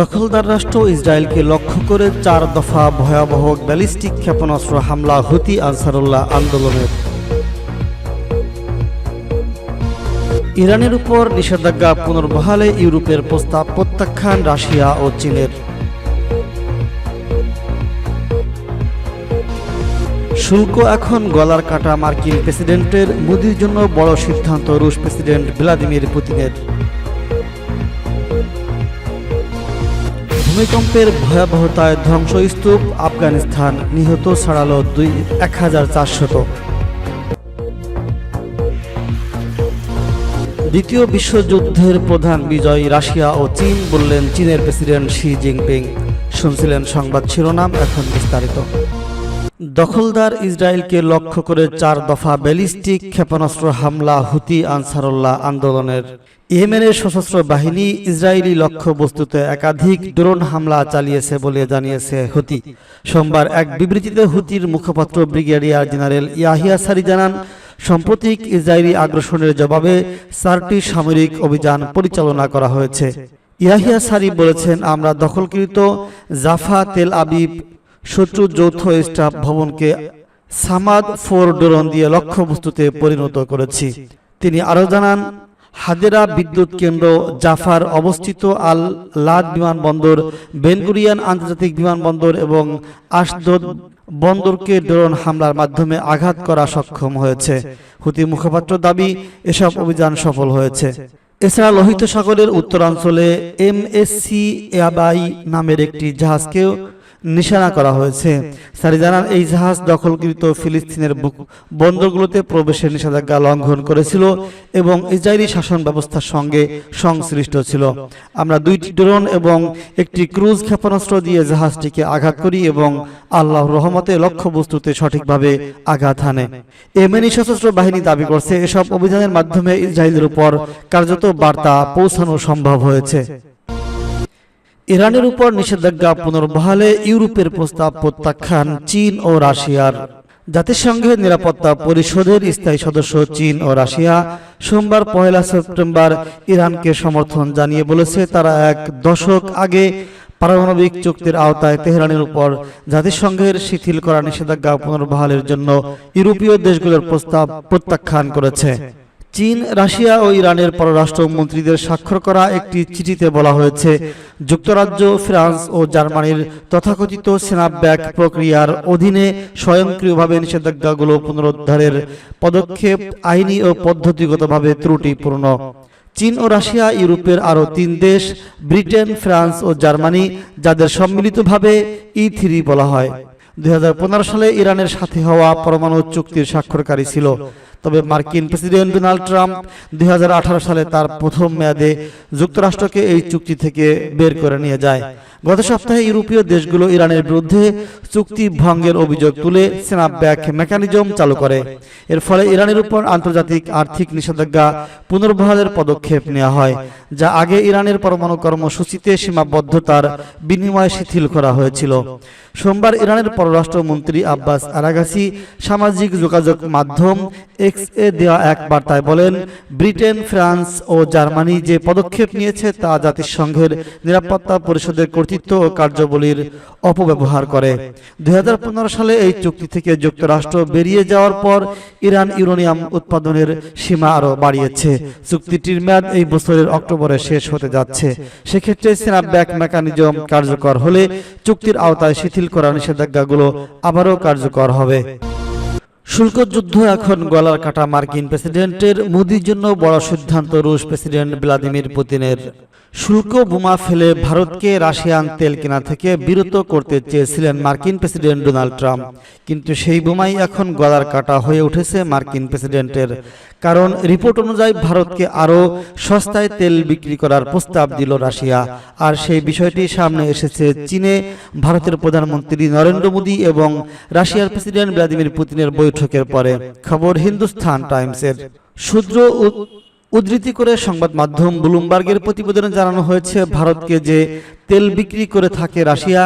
দখলদার রাষ্ট্র ইসরায়েলকে লক্ষ্য করে চার দফা ভয়াবহ ব্যালিস্টিক ক্ষেপণাস্ত্র হামলা হুতি আনসারুল্লাহ আন্দোলনের। ইরানের উপর নিষেধাজ্ঞা পুনর্বহালে ইউরোপের প্রস্তাব প্রত্যাখ্যান রাশিয়া ও চীনের। শুল্ক এখন গলার কাটা মার্কিন প্রেসিডেন্টের, মোদির জন্য বড় সিদ্ধান্ত রুশ প্রেসিডেন্ট ভ্লাদিমির পুতিনের। ভূমিকম্পের ভয়াবহতায় ধ্বংসস্তূপ আফগানিস্তান নিহত ছাড়ালো দুই এক হাজার চারশত। দ্বিতীয় বিশ্বযুদ্ধের প্রধান বিজয় রাশিয়া ও চীন বললেন, চীনের প্রেসিডেন্ট শি জিনপিং শুনছিলেন সংবাদ শিরোনাম এখন বিস্তারিত। দখলদার ইসরায়েলকে লক্ষ্য করে চার দফা ব্যালিস্টিক ক্ষেপণাস্ত্র হামলা হুতি আনসারুল্লাহ আন্দোলনের। ইয়েমেনের সশস্ত্র বাহিনী ইসরায়েলি লক্ষ্যবস্তুতে একাধিক ড্রোন হামলা চালিয়েছে বলে জানিয়েছে হুতি। সোমবার এক বিবৃতিতে হুতির মুখপাত্র ব্রিগেডিয়ার জেনারেল ইয়াহিয়া সারি জানান, সাম্প্রতিক ইসরায়েলি আগ্রাসনের জবাবে চারটি সামরিক অভিযান পরিচালনা করা হয়েছে। ইয়াহিয়া সারি বলেছেন, আমরা দখলকৃত জাফা তেল আবিব শত্রু যৌথ স্টাফ ভবনকে সামাদ ফোর ড্রোন দিয়ে লক্ষ্যবস্তুতে পরিণত করেছি। তিনি আরও জানান হাদেরা বিদ্যুৎ কেন্দ্র জাফার অবস্থিত আল লাদ বিমানবন্দর, বেনগুরিয়ান আন্তর্জাতিক বিমানবন্দর এবং আশদোদ বন্দরকে ড্রোন হামলার মাধ্যমে আঘাত করা সক্ষম হয়েছে। হুতি মুখপাত্র দাবি, এসব অভিযান সফল হয়েছে। এছাড়া লোহিত সাগরের উত্তরাঞ্চলে এমএসসি এয়াবাই নামের একটি জাহাজকেও নিশানা করা হয়েছে। সারি জানান এই জাহাজ দখলকৃত ফিলিস্তিনের বন্দরগুলোতে প্রবেশের নিষেধাজ্ঞা লঙ্ঘন করেছিল এবং ইসরায়েলি শাসন ব্যবস্থার সঙ্গে সংশ্লিষ্ট ছিল। আমরা দুইটি ড্রোন এবং একটি ক্রুজ ক্ষেপণাস্ত্র দিয়ে জাহাজটিকে আঘাত করি এবং আল্লাহর রহমতে লক্ষ্যবস্তুতে সঠিকভাবে আঘাত হানে। এমেনি সশস্ত্র বাহিনী দাবি করছে, এসব অভিযানের মাধ্যমে ইসরায়েলের উপর কার্যত বার্তা পৌঁছানো সম্ভব হয়েছে। ইরানের উপর নিষেধাজ্ঞা পুনর্বহালে ইউরোপের প্রস্তাব প্রত্যাখ্যান চীন ও রাশিয়ার। জাতিসংঘের নিরাপত্তা পরিষদের স্থায়ী সদস্য চীন ও রাশিয়া সোমবার পয়লা সেপ্টেম্বর ইরানকে সমর্থন জানিয়ে বলেছে, তারা এক দশক আগে পারমাণবিক চুক্তির আওতায় তেহরানের উপর জাতিসংঘের শিথিল করা নিষেধাজ্ঞা পুনর্বহালের জন্য ইউরোপীয় দেশগুলোর প্রস্তাব প্রত্যাখ্যান করেছে। চীন, রাশিয়া ও ইরানের পররাষ্ট্র মন্ত্রীদের স্বাক্ষর করা একটি চিঠিতে বলা হয়েছে। যুক্তরাজ্য, ফ্রান্স ও জার্মানির তথাকথিত সেনাব্যাক প্রক্রিয়ার অধীনে স্বয়ংক্রিয়ভাবে নিষেধাজ্ঞাগুলো পুনরুদ্ধারের পদক্ষেপ আইনি ও পদ্ধতিগতভাবে ত্রুটিপূর্ণ। চীন ও রাশিয়া ইউরোপের আরও তিন দেশ, ব্রিটেন, ফ্রান্স ও জার্মানি, যাদের সম্মিলিতভাবে ই থ্রি বলা হয়। দুই হাজার পনেরো সালে ইরানের সাথে হওয়া পরমাণু চুক্তির স্বাক্ষরকারী ছিল। তবে মার্কিন প্রেসিডেন্ট ডোনাল্ড ট্রাম্প দুই হাজার আঠারো সালে তার প্রথম মেয়াদে যুক্তরাষ্ট্রকে এই চুক্তি থেকে বের করে নিয়ে যায়। গত সপ্তাহে ইউরোপীয় দেশগুলো ইরানের বিরুদ্ধে চুক্তি ভঙ্গের অভিযোগ তুলে সেনাব্যাক মেকানিজম চালু করে। এর ফলে ইরানের উপর আন্তর্জাতিক আর্থিক নিষেধাজ্ঞা পুনর্বহালের পদক্ষেপ নেওয়া হয়, যা আগে ইরানের পরমাণু কর্মসূচিতে সীমাবদ্ধতার বিনিময়ে শিথিল করা হয়েছিল। সোমবার ইরানের পররাষ্ট্রমন্ত্রী আব্বাস আরাগাসি সামাজিক যোগাযোগ মাধ্যম এক্স এ দেওয়া এক বার্তায় বলেন, ব্রিটেন, ফ্রান্স ও জার্মানি যে পদক্ষেপ নিয়েছে তা জাতিসংঘের নিরাপত্তা পরিষদের কর্তৃত্ব ও কার্যাবলীর অপব্যবহার করে। দুই সালে এই চুক্তি থেকে যুক্তরাষ্ট্র বেরিয়ে যাওয়ার পর ইরান ইউরেনিয়াম উৎপাদনের সীমা আরও বাড়িয়েছে। চুক্তিটির মেয়াদ এই বছরের অক্টোবরে শেষ হতে যাচ্ছে। সেক্ষেত্রে স্ন্যাপব্যাক মেকানিজম কার্যকর হলে চুক্তির আওতায় শিথিল করা নিষেধাজ্ঞাগুলো আবারও কার্যকর হবে। শুল্ক যুদ্ধ এখন গলার কাটা মার্কিন প্রেসিডেন্টের মোদির জন্য বড় সিদ্ধান্ত রুশ প্রেসিডেন্ট ভ্লাদিমির পুতিনের। শুল্ক বোমা ফেলে ভারতকে রাশিয়ান তেল কেনা থেকে বিরত করতে চেয়েছিলেন মার্কিন প্রেসিডেন্ট ডোনাল্ড ট্রাম্প। কিন্তু সেই বোমাই এখন গলার কাটা হয়ে উঠেছে মার্কিন প্রেসিডেন্টের। কারণ রিপোর্ট অনুযায়ী ভারতকে আরও সস্তায় তেল বিক্রি করার প্রস্তাব দিল রাশিয়া। আর সেই বিষয়টি সামনে এসেছে চীনে। ভারতের প্রধানমন্ত্রী নরেন্দ্র মোদী এবং রাশিয়ার প্রেসিডেন্ট ভ্লাদিমির পুতিনের বৈঠকের পরে। খবর হিন্দুস্তান টাইমসের। শূদ্র উদ্ধৃতি করে সংবাদ মাধ্যম ব্লুমবার্গের প্রতিবেদনে জানানো হয়েছে, ভারতকে যে তেল বিক্রি করে থাকে রাশিয়া,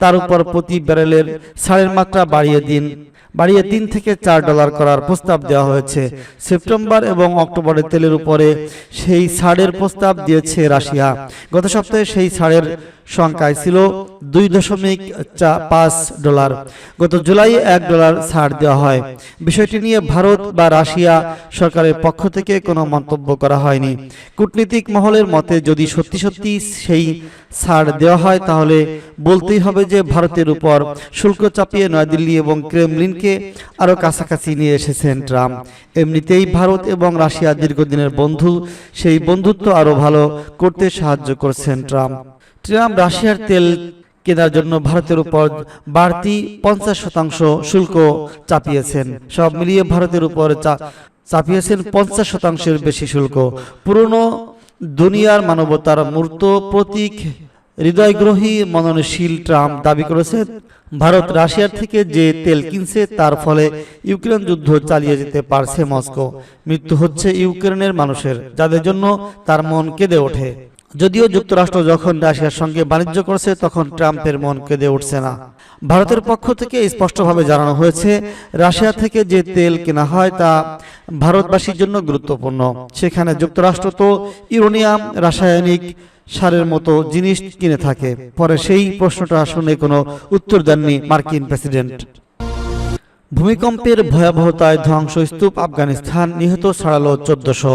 তার উপর প্রতি ব্যারেলের সারের মাত্রা বাড়িয়ে দিন। বাড়িয়ে তিন থেকে চার ডলার করার প্রস্তাব দেওয়া হয়েছে। সেপ্টেম্বর এবং অক্টোবরের তেলের উপরে সেই ছাড়ের প্রস্তাব দিয়েছে রাশিয়া। গত সপ্তাহে সেই ছাড়ের সংখ্যায় ছিল দুই দশমিক পাঁচ ডলার। গত জুলাই এক ডলার ছাড় দেওয়া হয়। বিষয়টি নিয়ে ভারত বা রাশিয়া সরকারের পক্ষ থেকে কোনো মন্তব্য করা হয়নি। কূটনীতিক মহলের মতে যদি সত্যি সত্যি সেই ছাড় দেওয়া হয় তাহলে বলতেই হবে যে ভারতের উপর শুল্ক চাপিয়ে নয়াদিল্লি এবং ক্রেমলিনকে আরও কাছাকাছি নিয়ে এসেছেন ট্রাম্প। এমনিতেই ভারত এবং রাশিয়া দীর্ঘদিনের বন্ধু সেই বন্ধুত্ব আরও ভালো করতে সাহায্য করছেন ট্রাম্প। ট্রাম্প রাশিয়ার তেল কেনার জন্য ভারতের উপর বাড়তি পঞ্চাশ শতাংশ শুল্ক চাপিয়েছেন। সব মিলিয়ে ভারতের উপর চাপিয়েছেন পঞ্চাশ শতাংশের বেশি শুল্ক। পুরনো দুনিয়ার মানবতার মূর্ত প্রতীক হৃদয়গ্রহী মননশীল ট্রাম্প দাবি করেছেন, ভারত রাশিয়ার থেকে যে তেল কিনছে তার ফলে ইউক্রেন যুদ্ধ চালিয়ে যেতে পারছে মস্কো। মৃত্যু হচ্ছে ইউক্রেনের মানুষের, যাদের জন্য তার মন কেঁদে ওঠে। যদিও যুক্তরাষ্ট্র যখন রাশিয়ার সঙ্গে বাণিজ্য করছে, তখন ট্রাম্পের মন কেঁদে উঠছে না। ভারতের পক্ষ থেকে স্পষ্টভাবে জানানো হয়েছে, রাশিয়া থেকে যে তেল কেনা হয় তা ভারতবাসীর জন্য গুরুত্বপূর্ণ। সেখানে যুক্তরাষ্ট্র তো ইউরেনিয়াম, রাসায়নিক সারের মতো জিনিস কিনে থাকে। পরে সেই প্রশ্নটা শুনে কোনো উত্তর দেননি মার্কিন প্রেসিডেন্ট। ভূমিকম্পের ভয়াবহতায় ধ্বংসস্তূপ আফগানিস্তান নিহত ছাড়ালো চোদ্দশো।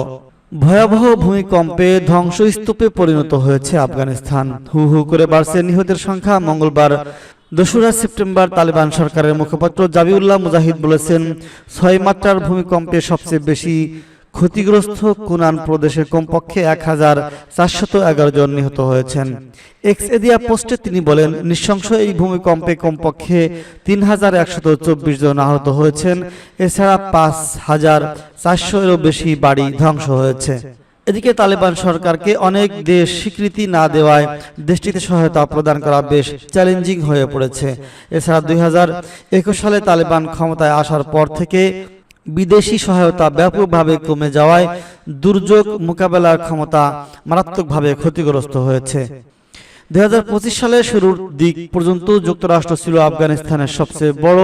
ভয়াবহ ভূমিকম্পে ধ্বংসস্তূপে পরিণত হয়েছে আফগানিস্তান। হু হু করে বাড়ছে নিহতের সংখ্যা। মঙ্গলবার দোসরা সেপ্টেম্বর তালেবান সরকারের মুখপাত্র জাবিউল্লাহ মুজাহিদ বলেছেন, ছয় মাত্রার ভূমিকম্পে সবচেয়ে বেশি ক্ষতিগ্রস্ত কুনান প্রদেশে কমপক্ষে এক হাজার চারশত এগারো জন নিহত হয়েছেন। এক্স এদিয়া পোস্টে তিনি বলেন, নৃশংস এই ভূমিকম্পে কমপক্ষে তিন হাজার একশত চব্বিশ জন আহত হয়েছেন। এছাড়া পাঁচ হাজার চারশো এরও বেশি বাড়ি ধ্বংস হয়েছে। এদিকে তালেবান সরকারকে অনেক দেশ স্বীকৃতি না দেওয়ায় দেশটিতে সহায়তা প্রদান করা বেশ চ্যালেঞ্জিং হয়ে পড়েছে। এছাড়া দুই হাজার একুশ সালে তালেবান ক্ষমতায় আসার পর থেকে বিদেশি সহায়তা ব্যাপকভাবে কমে যাওয়ায় দুর্যোগ মোকাবেলার ক্ষমতা মারাত্মকভাবে ক্ষতিগ্রস্ত হয়েছে। দুই সালে শুরুর দিক পর্যন্ত যুক্তরাষ্ট্র ছিল আফগানিস্তানের সবচেয়ে বড়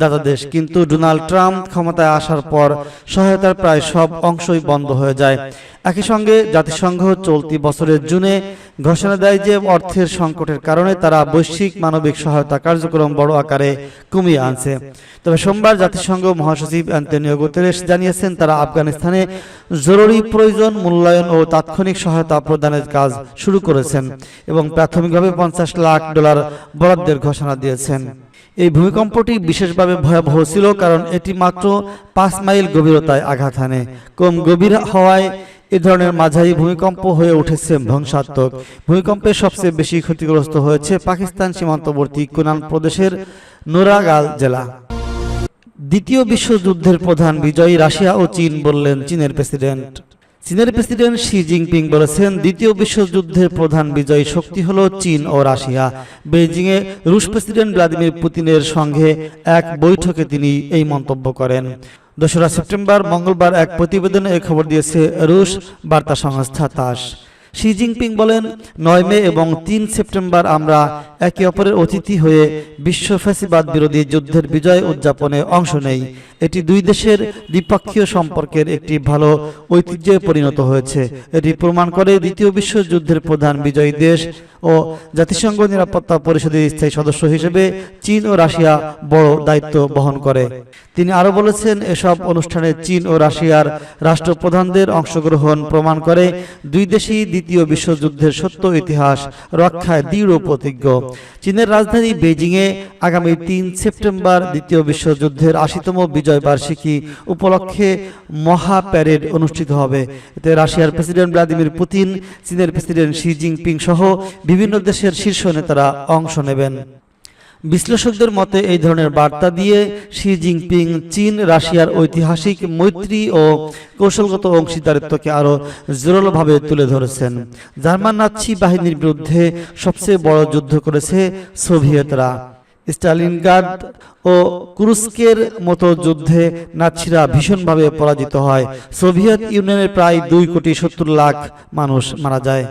দাতা দেশ। কিন্তু ডোনাল্ড ট্রাম্প ক্ষমতায় আসার পর সহায়তার প্রায় সব অংশই বন্ধ হয়ে যায়। একই সঙ্গে জাতিসংঘ চলতি বছরের জুনে ঘোষণা দেয় যে অর্থের সংকটের কারণে তারা বৈশ্বিক মানবিক সহায়তা কার্যক্রম বড় আকারে কমিয়ে আনছে। তবে সোমবার জাতিসংঘ মহাসচিব অ্যান্টনিও গুতেরেস জানিয়েছেন, তারা আফগানিস্তানে জরুরি প্রয়োজন মূল্যায়ন ও তাৎক্ষণিক সহায়তা প্রদানের কাজ শুরু করেছেন এবং প্রাথমিকভাবে পঞ্চাশ লাখ ডলার বরাদ্দের ঘোষণা দিয়েছেন। এই ভূমিকম্পটি বিশেষভাবে ভয়াবহ ছিল কারণ এটি মাত্র পাঁচ মাইল গভীরতায় আঘাত হানে। কম গভীর হওয়ায় এ ধরনের মাঝারি ভূমিকম্প হয়ে উঠেছে ধ্বংসাত্মক। ভূমিকম্পে সবচেয়ে বেশি ক্ষতিগ্রস্ত হয়েছে পাকিস্তান সীমান্তবর্তী কুনান প্রদেশের নোরাগাল জেলা। দ্বিতীয় বিশ্বযুদ্ধের প্রধান বিজয়ী রাশিয়া ও চীন বললেন চীনের প্রেসিডেন্ট। চীনের প্রেসিডেন্ট শি জিনপিং বলেছেন, দ্বিতীয় বিশ্বযুদ্ধের প্রধান বিজয়ী শক্তি হল চীন ও রাশিয়া। বেইজিংয়ে রুশ প্রেসিডেন্ট ভ্লাদিমির পুতিনের সঙ্গে এক বৈঠকে তিনি এই মন্তব্য করেন। দোসরা সেপ্টেম্বর, মঙ্গলবার এক প্রতিবেদনে এ খবর দিয়েছে রুশ বার্তা সংস্থা তাস। শি জিনপিং বলেন, নয় মে এবং তিন সেপ্টেম্বর আমরা একে অপরের অতিথি হয়ে বিশ্ব ফ্যাসিবাদ বিরোধী যুদ্ধের বিজয় উদযাপনে অংশ নেই। এটি দুই দেশের দ্বিপক্ষীয় সম্পর্কের একটি ভালো ঐতিহ্যে পরিণত হয়েছে। এটি প্রমাণ করে দ্বিতীয় বিশ্বযুদ্ধের প্রধান বিজয়ী দেশ ও জাতিসংঘ নিরাপত্তা পরিষদের স্থায়ী সদস্য হিসেবে চীন ও রাশিয়া বড় দায়িত্ব বহন করে। তিনি আরও বলেছেন, এসব অনুষ্ঠানে চীন ও রাশিয়ার রাষ্ট্রপ্রধানদের অংশগ্রহণ প্রমাণ করে দুই দেশই দ্বিতীয় বিশ্বযুদ্ধের সত্য ইতিহাস রক্ষায় দৃঢ় প্রতিজ্ঞ। চীনের রাজধানী বেজিংয়ে আগামী তিন সেপ্টেম্বর দ্বিতীয় বিশ্বযুদ্ধের আশিতম বিজয় বার্ষিকী উপলক্ষে মহা প্যারেড অনুষ্ঠিত হবে। এতে রাশিয়ার প্রেসিডেন্ট ভ্লাদিমির পুতিন, চীনের প্রেসিডেন্ট শি জিনপিং সহ বিভিন্ন দেশের শীর্ষ নেতারা অংশ নেবেন। বিশ্লেষকদের মতে এই ধরনের বার্তা দিয়ে শি জিনপিং চীন, রাশিয়ার ঐতিহাসিক মৈত্রী ও কৌশলগত অংশীদারিত্বকে আরও জোরালোভাবে তুলে ধরেছেন। জার্মান নাৎসি বাহিনীর বিরুদ্ধে সবচেয়ে বড় যুদ্ধ করেছে সোভিয়েতরা। স্টালিনগ্রাদ ও কুরুস্কের মতো যুদ্ধে নাৎসিরা ভীষণভাবে পরাজিত হয়। সোভিয়েত ইউনিয়নের প্রায় দুই কোটি সত্তর লাখ মানুষ মারা যায়।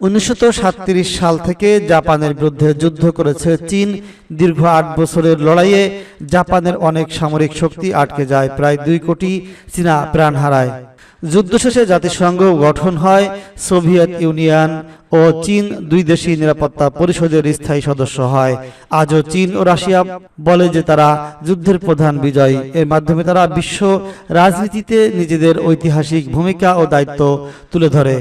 উনিশশো সাল থেকে জাপানের বিরুদ্ধে যুদ্ধ করেছে চীন। দীর্ঘ আট বছরের লড়াইয়ে জাপানের অনেক সামরিক শক্তি আটকে যায়, প্রায় দুই কোটি চীনা প্রাণ হারায়। যুদ্ধ শেষে জাতিসংঘ গঠন হয়, সোভিয়েত ইউনিয়ন ও চীন দুই দেশই নিরাপত্তা পরিষদের স্থায়ী সদস্য হয়। আজও চীন ও রাশিয়া বলে যে তারা যুদ্ধের প্রধান বিজয়ী। এর মাধ্যমে তারা বিশ্ব রাজনীতিতে নিজেদের ঐতিহাসিক ভূমিকা ও দায়িত্ব তুলে ধরে।